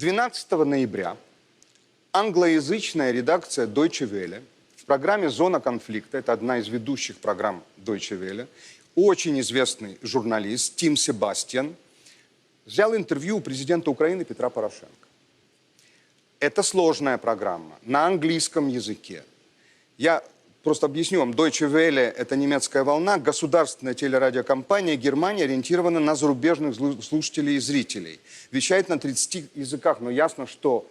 12 ноября англоязычная редакция Deutsche Welle в программе «Зона конфликта», это одна из ведущих программ Deutsche Welle, очень известный журналист Тим Себастьян взял интервью у президента Украины Петра Порошенко. Это сложная программа на английском языке. Я просто объясню вам. Deutsche Welle – это немецкая волна, государственная телерадиокомпания Германии ориентирована на зарубежных слушателей и зрителей. Вещает на 30 языках, но ясно, что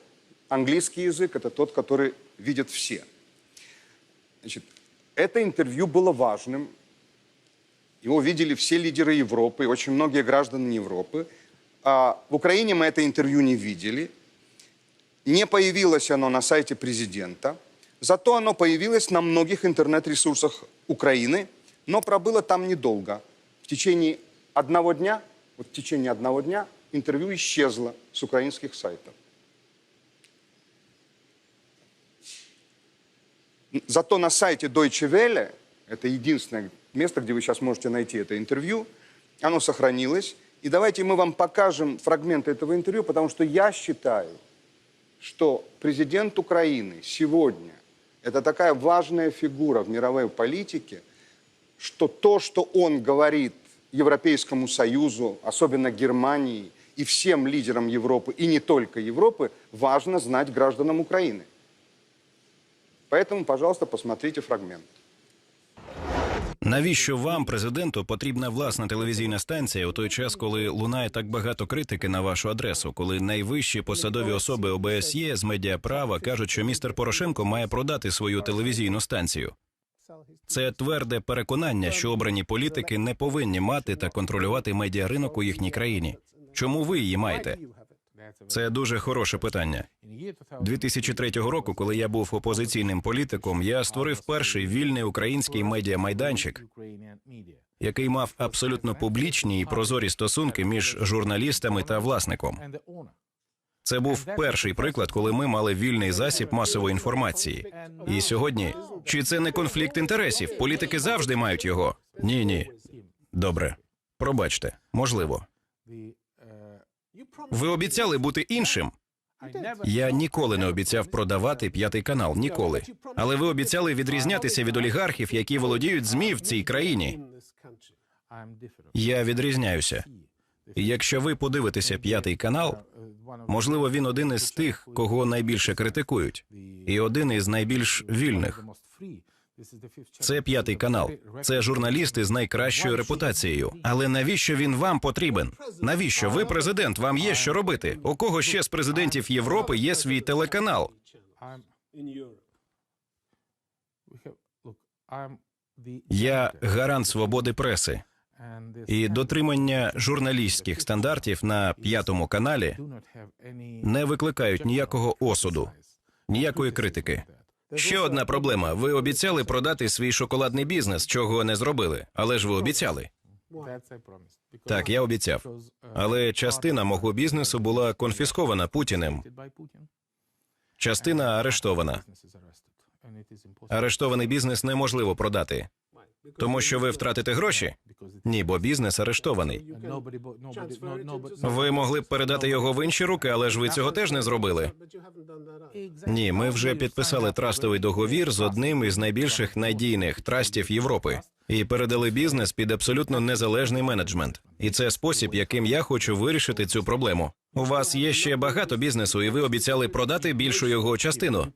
английский язык – это тот, который видят все. Значит, это интервью было важным. Его видели все лидеры Европы, очень многие граждане Европы. А в Украине мы это интервью не видели. Не появилось оно на сайте президента, зато оно появилось на многих интернет-ресурсах Украины, но пробыло там недолго. В течение одного дня, вот в течение одного дня интервью исчезло с украинских сайтов. Зато на сайте Deutsche Welle, это единственное место, где вы сейчас можете найти это интервью, оно сохранилось. И давайте мы вам покажем фрагменты этого интервью, потому что я считаю, что президент Украины сегодня – это такая важная фигура в мировой политике, что то, что он говорит Европейскому Союзу, особенно Германии и всем лидерам Европы, и не только Европы, важно знать гражданам Украины. Поэтому, пожалуйста, посмотрите фрагмент. Навіщо вам, президенту, потрібна власна телевізійна станція у той час, коли лунає так багато критики на вашу адресу, коли найвищі посадові особи ОБСЄ з медіаправа кажуть, що містер Порошенко має продати свою телевізійну станцію? Це тверде переконання, що обрані політики не повинні мати та контролювати медіаринок у їхній країні. Чому ви її маєте? Це дуже хороше питання. 2003 року, коли я був опозиційним політиком, я створив перший вільний український медіамайданчик, який мав абсолютно публічні і прозорі стосунки між журналістами та власником. Це був перший приклад, коли ми мали вільний засіб масової інформації. І сьогодні чи це не конфлікт інтересів? Політики завжди мають його. Ні, ні. Добре, пробачте, можливо. Ви обіцяли бути іншим. Я ніколи не обіцяв продавати п'ятий канал. Ніколи. Але ви обіцяли відрізнятися від олігархів, які володіють ЗМІ в цій країні. Я відрізняюся. Якщо ви подивитеся п'ятий канал, можливо, він один із тих, кого найбільше критикують, і один із найбільш вільних. Це п'ятий канал. Це журналісти з найкращою репутацією. Але навіщо він вам потрібен? Навіщо ви президент? Вам є що робити? У кого ще з президентів Європи є свій телеканал? Я гарант свободи преси і дотримання журналістських стандартів на п'ятому каналі не викликають ніякого осуду, ніякої критики. Ще одна проблема. Ви обіцяли продати свій шоколадний бізнес, чого не зробили. Але ж ви обіцяли. Так, я обіцяв. Але частина мого бізнесу була конфіскована Путіним. Частина арештована. Арештований бізнес неможливо продати. Тому що ви втратите гроші? Ні, бо бізнес арештований. Ви могли б передати його в інші руки, але ж ви цього теж не зробили. Ні, ми вже підписали трастовий договір з одним із найбільших надійних трастів Європи і передали бізнес під абсолютно незалежний менеджмент. І це спосіб, яким я хочу вирішити цю проблему. У вас є ще багато бізнесу, і ви обіцяли продати більшу його частину.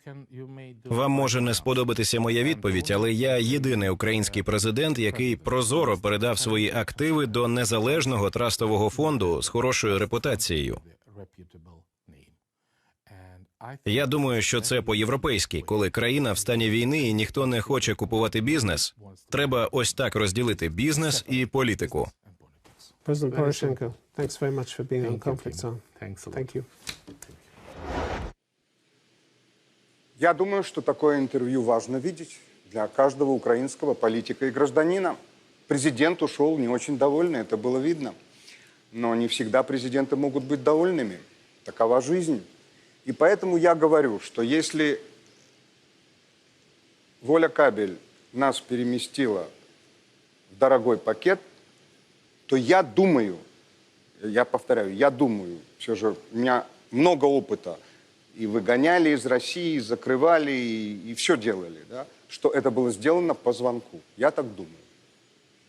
Вам може не сподобатися моя відповідь, але я єдиний український президент, який прозоро передав свої активи до незалежного трастового фонду з хорошою репутацією. Я думаю, що це по-європейськи, коли країна в стані війни і ніхто не хоче купувати бізнес. Треба ось так розділити бізнес і політику. President Poroshenko, thanks very much for being on Conflict Zone. Thanks a lot. Thank you. Я думаю, что такое интервью важно видеть для каждого украинского политика и гражданина. Президент ушел не очень довольный, это было видно. Но не всегда президенты могут быть довольными. Такова жизнь. И поэтому я говорю, что если Воля Кабель нас переместила в дорогой пакет, то я думаю, я повторяю, я думаю, все же у меня много опыта, и выгоняли из России, и закрывали, и, все делали, да, что это было сделано по звонку. Я так думаю.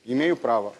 Имею право.